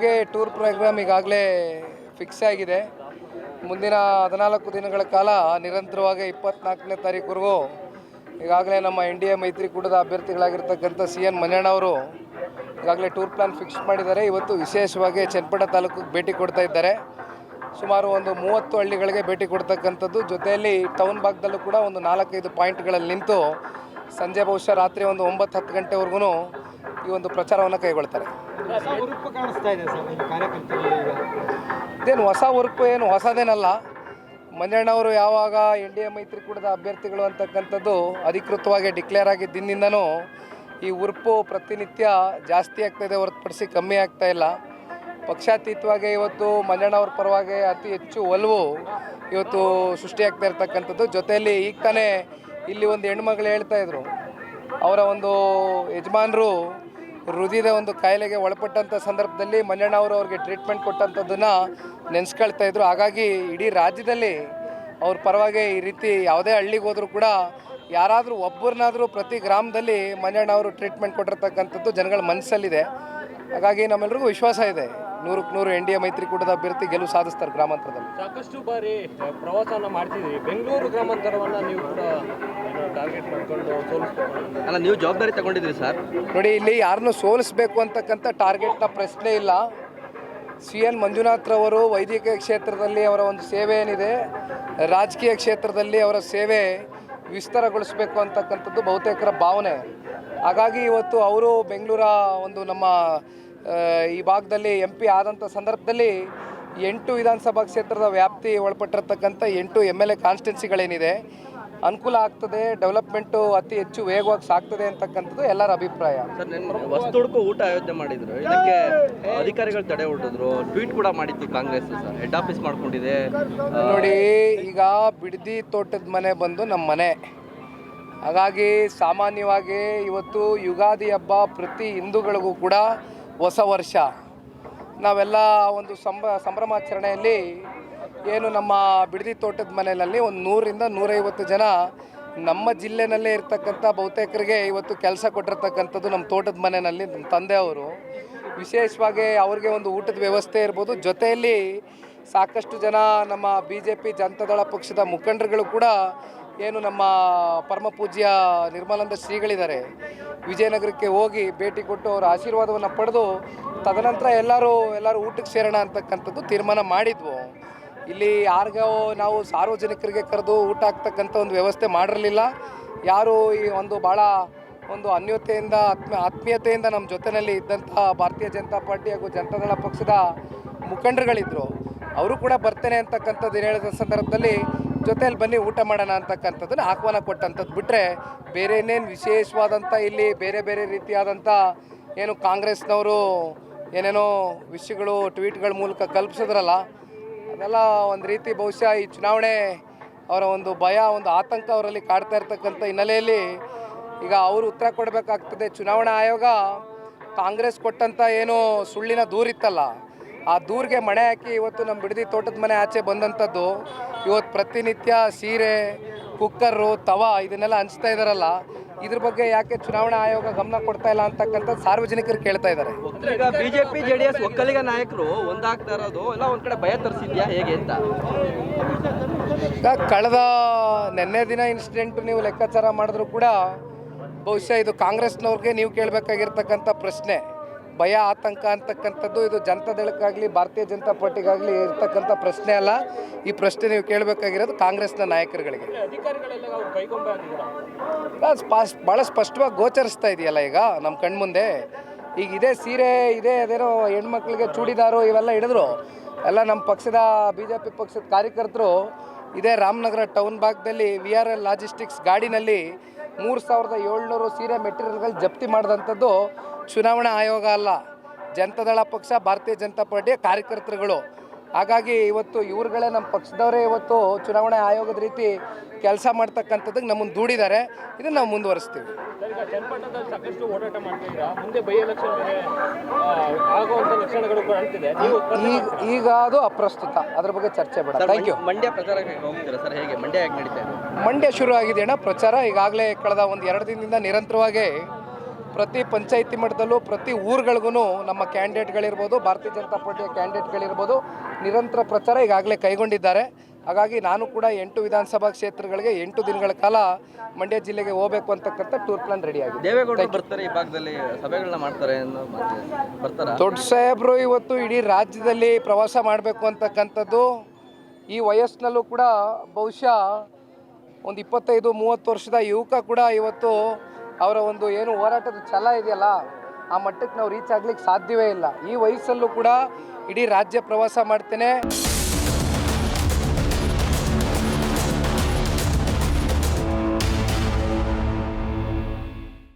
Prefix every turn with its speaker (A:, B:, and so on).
A: ಅವ್ರಿಗೆ tour program ಈಗಾಗಲೇ fix ಆಗಿದೆ. ಮುಂದಿನ ಹದಿನಾಲ್ಕು ದಿನಗಳ ಕಾಲ ನಿರಂತರವಾಗಿ ಇಪ್ಪತ್ನಾಲ್ಕನೇ ತಾರೀಕುವರೆಗೂ ಈಗಾಗಲೇ ನಮ್ಮ ಎನ್ ಡಿ ಎ ಮೈತ್ರಿಕೂಟದ ಅಭ್ಯರ್ಥಿಗಳಾಗಿರ್ತಕ್ಕಂಥ ಸಿ ಎನ್ ಅವರು ಈಗಾಗಲೇ ಟೂರ್ ಪ್ಲ್ಯಾನ್ ಫಿಕ್ಸ್ ಮಾಡಿದ್ದಾರೆ. ಇವತ್ತು ವಿಶೇಷವಾಗಿ ಚನ್ನಪಟ್ಟಣ ತಾಲೂಕಿಗೆ ಭೇಟಿ ಕೊಡ್ತಾ ಇದ್ದಾರೆ. ಸುಮಾರು ಒಂದು ಮೂವತ್ತು ಹಳ್ಳಿಗಳಿಗೆ ಭೇಟಿ ಕೊಡ್ತಕ್ಕಂಥದ್ದು. ಜೊತೆಯಲ್ಲಿ ಟೌನ್ ಭಾಗದಲ್ಲೂ ಕೂಡ ಒಂದು ನಾಲ್ಕೈದು ಪಾಯಿಂಟ್ಗಳಲ್ಲಿ ನಿಂತು ಸಂಜೆ ಬಹುಶಃ ರಾತ್ರಿ ಒಂದು ಒಂಬತ್ತು ಹತ್ತು ಗಂಟೆವರೆಗೂ ಈ ಒಂದು ಪ್ರಚಾರವನ್ನು ಕೈಗೊಳ್ತಾರೆ.
B: ಕಾಣಿಸ್ತಾ
A: ಇದೇನು ಹೊಸ ಉರುಪು ಏನು? ಹೊಸದೇನಲ್ಲ. ಮಂಜಣ್ಣವರು ಯಾವಾಗ ಎನ್ ಡಿ ಎ ಮೈತ್ರಿಕೂಟದ ಅಭ್ಯರ್ಥಿಗಳು ಅಂತಕ್ಕಂಥದ್ದು ಅಧಿಕೃತವಾಗಿ ಡಿಕ್ಲೇರ್ ಆಗಿದ್ದಿಂದನೂ ಈ ಉರುಪು ಪ್ರತಿನಿತ್ಯ ಜಾಸ್ತಿ ಆಗ್ತಾಯಿದೆ ಹೊರತುಪಡಿಸಿ ಕಮ್ಮಿ ಆಗ್ತಾ ಇಲ್ಲ. ಪಕ್ಷಾತೀತವಾಗಿ ಇವತ್ತು ಮಂಜಣ್ಣವ್ರ ಪರವಾಗಿ ಅತಿ ಹೆಚ್ಚು ಒಲವು ಇವತ್ತು ಸೃಷ್ಟಿಯಾಗ್ತಾ ಇರ್ತಕ್ಕಂಥದ್ದು. ಜೊತೆಯಲ್ಲಿ ಈಗ ತಾನೇ ಇಲ್ಲಿ ಒಂದು ಹೆಣ್ಮಗಳು ಹೇಳ್ತಾ ಇದ್ರು. ಅವರ ಒಂದು ಯಜಮಾನರು ಹೃದಯದ ಒಂದು ಕಾಯಿಲೆಗೆ ಒಳಪಟ್ಟಂಥ ಸಂದರ್ಭದಲ್ಲಿ ಮಂಜಣ್ಣ ಅವರು ಅವ್ರಿಗೆ ಟ್ರೀಟ್ಮೆಂಟ್ ಕೊಟ್ಟಂಥದ್ದನ್ನು ನೆನೆಸ್ಕೊಳ್ತಾ ಇದ್ರು. ಹಾಗಾಗಿ ಇಡೀ ರಾಜ್ಯದಲ್ಲಿ ಅವ್ರ ಪರವಾಗಿ ಈ ರೀತಿ ಯಾವುದೇ ಹಳ್ಳಿಗೆ ಹೋದರೂ ಕೂಡ ಯಾರಾದರೂ ಒಬ್ಬರನ್ನಾದರೂ ಪ್ರತಿ ಗ್ರಾಮದಲ್ಲಿ ಮಂಜಣ್ಣ ಅವರು ಟ್ರೀಟ್ಮೆಂಟ್ ಕೊಟ್ಟಿರ್ತಕ್ಕಂಥದ್ದು ಜನಗಳ ಮನಸ್ಸಲ್ಲಿದೆ. ಹಾಗಾಗಿ ನಮ್ಮೆಲ್ಲರಿಗೂ ವಿಶ್ವಾಸ ಇದೆ. ನೂರಕ್ಕೆ ನೂರು ಎನ್ ಡಿ ಎ ಮೈತ್ರಿಕೂಟದ ಅಭ್ಯರ್ಥಿ ಗೆಲುವು ಸಾಧಿಸ್ತಾರೆ ಗ್ರಾಮಾಂತರದಲ್ಲಿ.
C: ಸಾಕಷ್ಟು ಬಾರಿ ಪ್ರವಾಸವನ್ನು ಮಾಡ್ತಿದ್ದೀವಿ ಬೆಂಗಳೂರು ಗ್ರಾಮಾಂತರವನ್ನು ನೀವು ಕೂಡ ಟಾರ್ಗೆಟ್ ಮಾಡ್ಕೊಂಡು ಸೋಲಿಸ್ಬೇಕು
D: ಅಲ್ಲ ನೀವು ಜವಾಬ್ದಾರಿ ತಗೊಂಡಿದ್ರಿ ಸರ್.
A: ನೋಡಿ ಇಲ್ಲಿ ಯಾರನ್ನು ಸೋಲಿಸಬೇಕು ಅಂತಕ್ಕಂಥ ಟಾರ್ಗೆಟ್ನ ಪ್ರಶ್ನೆ ಇಲ್ಲ. ಸಿ ಎನ್ ಮಂಜುನಾಥ್ರವರು ವೈದ್ಯಕೀಯ ಕ್ಷೇತ್ರದಲ್ಲಿ ಅವರ ಒಂದು ಸೇವೆ ಏನಿದೆ ರಾಜಕೀಯ ಕ್ಷೇತ್ರದಲ್ಲಿ ಅವರ ಸೇವೆ ವಿಸ್ತಾರಗೊಳಿಸಬೇಕು ಅಂತಕ್ಕಂಥದ್ದು ಬಹುತೇಕರ ಭಾವನೆ. ಹಾಗಾಗಿ ಇವತ್ತು ಅವರು ಬೆಂಗಳೂರ ಒಂದು ನಮ್ಮ ಈ ಭಾಗದಲ್ಲಿ ಎಂ ಪಿ ಆದಂಥ ಸಂದರ್ಭದಲ್ಲಿ ಎಂಟು ವಿಧಾನಸಭಾ ಕ್ಷೇತ್ರದ ವ್ಯಾಪ್ತಿ ಒಳಪಟ್ಟಿರತಕ್ಕಂಥ ಎಂಟು ಎಂ ಎಲ್ ಎ ಕಾನ್ಸ್ಟಿಟ್ಯೂನ್ಸಿಗಳೇನಿದೆ ಅನುಕೂಲ ಆಗ್ತದೆ ಡೆವಲಪ್ಮೆಂಟು ಅತಿ ಹೆಚ್ಚು ವೇಗವಾಗಿ ಸಾಗ್ತದೆ ಅಂತಕ್ಕಂಥದ್ದು ಎಲ್ಲರ ಅಭಿಪ್ರಾಯ.
D: ಸರ್ ನನ್ನ ವಸ್ತುಡ್ಕೋ ಊಟ ಆಯೋಜನೆ ಮಾಡಿದ್ರು. ಇದಕ್ಕೆ ಅಧಿಕಾರಿಗಳು ತಡೆ ಹೊರಟಿದ್ರು. ಟ್ವೀಟ್ ಕೂಡ ಮಾಡಿತ್ತು ಕಾಂಗ್ರೆಸ್ ಸರ್. ಹೆಡ್ ಆಫೀಸ್ ಮಾಡ್ಕೊಂಡಿದೆ.
A: ನೋಡಿ ಈಗ ಬಿಡದಿ ತೋಟದ ಮನೆ ಬಂದು ನಮ್ಮ ಮನೆ. ಹಾಗಾಗಿ ಸಾಮಾನ್ಯವಾಗಿ ಇವತ್ತು ಯುಗಾದಿ ಹಬ್ಬ ಪ್ರತಿ ಹಿಂದೂಗಳಿಗೂ ಕೂಡ ಹೊಸ ವರ್ಷ. ನಾವೆಲ್ಲ ಒಂದು ಸಂಭ ಸಂಭ್ರಮಾಚರಣೆಯಲ್ಲಿ ಏನು ನಮ್ಮ ಬಿಡದಿ ತೋಟದ ಮನೆಯಲ್ಲಿ ಒಂದು ನೂರಿಂದ ನೂರೈವತ್ತು ಜನ ನಮ್ಮ ಜಿಲ್ಲೆನಲ್ಲೇ ಇರ್ತಕ್ಕಂಥ ಬಹುತೇಕರಿಗೆ ಇವತ್ತು ಕೆಲಸ ಕೊಟ್ಟಿರ್ತಕ್ಕಂಥದ್ದು ನಮ್ಮ ತೋಟದ ಮನೆಯಲ್ಲಿ ನಮ್ಮ ತಂದೆಯವರು. ವಿಶೇಷವಾಗಿ ಅವ್ರಿಗೆ ಒಂದು ಊಟದ ವ್ಯವಸ್ಥೆ ಇರ್ಬೋದು. ಜೊತೆಯಲ್ಲಿ ಸಾಕಷ್ಟು ಜನ ನಮ್ಮ ಬಿ ಜೆ ಪಿ ಜನತಾದಳ ಪಕ್ಷದ ಮುಖಂಡರುಗಳು ಕೂಡ ಏನು ನಮ್ಮ ಪರಮ ಪೂಜ್ಯ ನಿರ್ಮಲಾನಂದ ಶ್ರೀಗಳಿದ್ದಾರೆ. ವಿಜಯನಗರಕ್ಕೆ ಹೋಗಿ ಭೇಟಿ ಕೊಟ್ಟು ಅವರ ಆಶೀರ್ವಾದವನ್ನು ಪಡೆದು ತದನಂತರ ಎಲ್ಲರೂ ಎಲ್ಲರೂ ಊಟಕ್ಕೆ ಸೇರೋಣ ಅಂತಕ್ಕಂಥದ್ದು ತೀರ್ಮಾನ ಮಾಡಿದ್ವು. ಇಲ್ಲಿ ಯಾರಿಗೋ ನಾವು ಸಾರ್ವಜನಿಕರಿಗೆ ಕರೆದು ಊಟ ಆಗ್ತಕ್ಕಂಥ ಒಂದು ವ್ಯವಸ್ಥೆ ಮಾಡಿರಲಿಲ್ಲ. ಯಾರು ಈ ಒಂದು ಭಾಳ ಒಂದು ಅನ್ಯತೆಯಿಂದ ಆತ್ಮ, ಆತ್ಮೀಯತೆಯಿಂದ ನಮ್ಮ ಜೊತೆಯಲ್ಲಿ ಇದ್ದಂಥ ಭಾರತೀಯ ಜನತಾ ಪಾರ್ಟಿ ಹಾಗೂ ಜನತಾದಳ ಪಕ್ಷದ ಮುಖಂಡರುಗಳಿದ್ದರು ಅವರು ಕೂಡ ಬರ್ತೇನೆ ಅಂತಕ್ಕಂಥದ್ದು ಹೇಳಿದ ಸಂದರ್ಭದಲ್ಲಿ ಜೊತೆಯಲ್ಲಿ ಬನ್ನಿ ಊಟ ಮಾಡೋಣ ಅಂತಕ್ಕಂಥದ್ದನ್ನು ಆಹ್ವಾನ ಕೊಟ್ಟಂಥದ್ದು ಬಿಟ್ಟರೆ ಬೇರೆ ಇನ್ನೇನು ವಿಶೇಷವಾದಂಥ ಇಲ್ಲಿ ಬೇರೆ ಬೇರೆ ರೀತಿಯಾದಂಥ ಏನು ಕಾಂಗ್ರೆಸ್ನವರು ಏನೇನೋ ವಿಷಯಗಳು, ಟ್ವೀಟ್ಗಳ ಮೂಲಕ ಕಲ್ಪಿಸಿದ್ರಲ್ಲ ಅದೆಲ್ಲ ಒಂದು ರೀತಿ ಬಹುಶಃ ಈ ಚುನಾವಣೆ ಅವರ ಒಂದು ಭಯ, ಒಂದು ಆತಂಕ ಅವರಲ್ಲಿ ಕಾಡ್ತಾ ಇರ್ತಕ್ಕಂಥ ಹಿನ್ನೆಲೆಯಲ್ಲಿ ಈಗ ಅವರು ಉತ್ತರ ಕೊಡಬೇಕಾಗ್ತದೆ. ಚುನಾವಣಾ ಆಯೋಗ ಕಾಂಗ್ರೆಸ್ ಕೊಟ್ಟಂಥ ಏನು ಸುಳ್ಳಿನ ದೂರಿತ್ತಲ್ಲ ಆ ದೂರಿಗೆ ಮಣೆ ಹಾಕಿ ಇವತ್ತು ನಮ್ಮ ಬಿಡದಿ ತೋಟದ ಮನೆ ಆಚೆ ಬಂದಂಥದ್ದು ಇವತ್ತು ಪ್ರತಿನಿತ್ಯ ಸೀರೆ, ಕುಕ್ಕರು, ತವ ಇದನ್ನೆಲ್ಲ ಹಂಚ್ತಾ ಇದ್ದಾರಲ್ಲ ಇದ್ರ ಬಗ್ಗೆ ಯಾಕೆ ಚುನಾವಣಾ ಆಯೋಗ ಗಮನ ಕೊಡ್ತಾ ಇಲ್ಲ ಅಂತಕ್ಕಂಥ ಸಾರ್ವಜನಿಕರು ಕೇಳ್ತಾ ಇದ್ದಾರೆ.
D: ಈಗ BJP J D S Vokkaliga ನಾಯಕರು ಒಂದಾಗ್ತಾ ಇರೋದು ಎಲ್ಲ ಒಂದ್ ಕಡೆ ಭಯ ತರಿಸಿದ್ಯಾ ಹೇಗೆ ಅಂತ?
A: ಈಗ ಕಳೆದ ನಿನ್ನೆ ದಿನ ಇನ್ಸಿಡೆಂಟ್ ನೀವು ಲೆಕ್ಕಾಚಾರ ಮಾಡಿದ್ರು ಕೂಡ ಬಹುಶಃ ಇದು ಕಾಂಗ್ರೆಸ್ನವ್ರಿಗೆ ನೀವು ಕೇಳಬೇಕಾಗಿರ್ತಕ್ಕಂಥ ಪ್ರಶ್ನೆ. ಭಯ ಆತಂಕ ಅಂತಕ್ಕಂಥದ್ದು ಇದು ಜನತಾದಳಕ್ಕಾಗಲಿ ಭಾರತೀಯ ಜನತಾ ಪಾರ್ಟಿಗಾಗಲಿ ಇರ್ತಕ್ಕಂಥ ಪ್ರಶ್ನೆ ಅಲ್ಲ. ಈ ಪ್ರಶ್ನೆ ನೀವು ಕೇಳಬೇಕಾಗಿರೋದು ಕಾಂಗ್ರೆಸ್ನ ನಾಯಕರುಗಳಿಗೆ. ಭಾಳ ಸ್ಪಷ್ಟವಾಗಿ ಗೋಚರಿಸ್ತಾ ಇದೆಯಲ್ಲ ಈಗ ನಮ್ಮ ಕಣ್ಮುಂದೆ. ಈಗ ಇದೇ ಸೀರೆ ಇದೇ ಅದೇನೋ ಹೆಣ್ಮಕ್ಳಿಗೆ ಚೂಡಿದಾರು ಇವೆಲ್ಲ ಹಿಡಿದ್ರು. ಎಲ್ಲ ನಮ್ಮ ಪಕ್ಷದ ಬಿ ಜೆ ಪಿ ಪಕ್ಷದ ಕಾರ್ಯಕರ್ತರು ಇದೇ ರಾಮನಗರ ಟೌನ್ ಭಾಗದಲ್ಲಿ ವಿ ಆರ್ ಎಲ್ ಲಾಜಿಸ್ಟಿಕ್ಸ್ ಗಾಡಿನಲ್ಲಿ ಮೂರು ಸಾವಿರದ ಏಳ್ನೂರು ಸೀರೆ ಮೆಟೀರಿಯಲ್ಗಳು ಜಪ್ತಿ ಮಾಡಿದಂಥದ್ದು ಚುನಾವಣಾ ಆಯೋಗ ಅಲ್ಲ ಜನತಾದಳ ಪಕ್ಷ ಭಾರತೀಯ ಜನತಾ ಪಾರ್ಟಿಯ ಕಾರ್ಯಕರ್ತರುಗಳು. ಹಾಗಾಗಿ ಇವತ್ತು ಇವರುಗಳೇ ನಮ್ಮ ಪಕ್ಷದವರೇ ಇವತ್ತು ಚುನಾವಣಾ ಆಯೋಗದ ರೀತಿ ಕೆಲಸ ಮಾಡ್ತಕ್ಕಂಥದ್ದಕ್ಕೆ ನಮ್ಮನ್ನು ದೂಡಿದ್ದಾರೆ. ಇದನ್ನು ನಾವು ಮುಂದುವರಿಸ್ತೀವಿ.
C: ಸರ್, ಈಗ ಚನ್ನಪಟ್ಟಣದಲ್ಲಿ ಸಾಕಷ್ಟು ಓಡಾಟ ಮಾಡ್ತಿದ್ದೀರಾ ಮುಂದೆ ಬೈ ಎಲೆಕ್ಷನ್ ಬೇರೆ ಆ, ಆಗುವಂತ ಲಕ್ಷಣಗಳು ಕಾಣ್ತಿದೆ ನೀವು
A: ಈಗ ಈಗ ಅದು ಅಪ್ರಸ್ತುತ. ಅದ್ರ ಬಗ್ಗೆ ಚರ್ಚೆ ಬೇಡ. ಥ್ಯಾಂಕ್ ಯು
D: ಮಂಡ್ಯ ಪ್ರಚಾರಕ್ಕೆ ಹೋಗ್ತೀರಾ ಸರ್ ಹೇಗೆ? ಮಂಡ್ಯ ಹೇಗೆ ನಡೀತಾ
A: ಮಂಡ್ಯ ಶುರು ಆಗಿದೆ. ಅಣ್ಣ ಪ್ರಚಾರ ಈಗಾಗಲೇ ಕಳೆದ ಒಂದು ಎರಡು ದಿನದಿಂದ ನಿರಂತರವಾಗಿ ಪ್ರತಿ ಪಂಚಾಯಿತಿ ಮಟ್ಟದಲ್ಲೂ ಪ್ರತಿ ಊರುಗಳಿಗೂ ನಮ್ಮ ಕ್ಯಾಂಡಿಡೇಟ್ಗಳಿರ್ಬೋದು ಭಾರತೀಯ ಜನತಾ ಪಾರ್ಟಿಯ ಕ್ಯಾಂಡಿಡೇಟ್ಗಳಿರ್ಬೋದು ನಿರಂತರ ಪ್ರಚಾರ ಈಗಾಗಲೇ ಕೈಗೊಂಡಿದ್ದಾರೆ. ಹಾಗಾಗಿ ನಾನು ಕೂಡ ಎಂಟು ವಿಧಾನಸಭಾ ಕ್ಷೇತ್ರಗಳಿಗೆ ಎಂಟು ದಿನಗಳ ಕಾಲ ಮಂಡ್ಯ ಜಿಲ್ಲೆಗೆ ಹೋಗಬೇಕು ಅಂತಕ್ಕಂಥ ಟೂರ್ ಪ್ಲಾನ್ ರೆಡಿ ಆಗಿದೆ.
D: ದೇವೇಗೌಡರು ಬರ್ತಾರೆ ಈ ಭಾಗದಲ್ಲಿ ಸಭೆಗಳನ್ನ ಮಾಡ್ತಾರೆ ಇದೆ.
A: ದೊಡ್ಡ ಸಾಹೇಬರು ಇವತ್ತು ಇಡೀ ರಾಜ್ಯದಲ್ಲಿ ಪ್ರವಾಸ ಮಾಡಬೇಕು ಅಂತಕ್ಕಂಥದ್ದು. ಈ ವಯಸ್ಸಿನಲ್ಲೂ ಕೂಡ ಬಹುಶಃ ಒಂದು ಇಪ್ಪತ್ತೈದು ಮೂವತ್ತು ವರ್ಷದ ಯುವಕ ಕೂಡ ಇವತ್ತು ಅವರ ಒಂದು ಏನು ಹೋರಾಟದ ಛಲ ಇದೆಯಲ್ಲ, ಆ ಮಟ್ಟಕ್ಕೆ ನಾವು ರೀಚ್ ಆಗ್ಲಿಕ್ಕೆ ಸಾಧ್ಯವೇ ಇಲ್ಲ. ಈ ವಯಸ್ಸಲ್ಲೂ ಕೂಡ ಇಡೀ ರಾಜ್ಯ ಪ್ರವಾಸ ಮಾಡ್ತೇನೆ.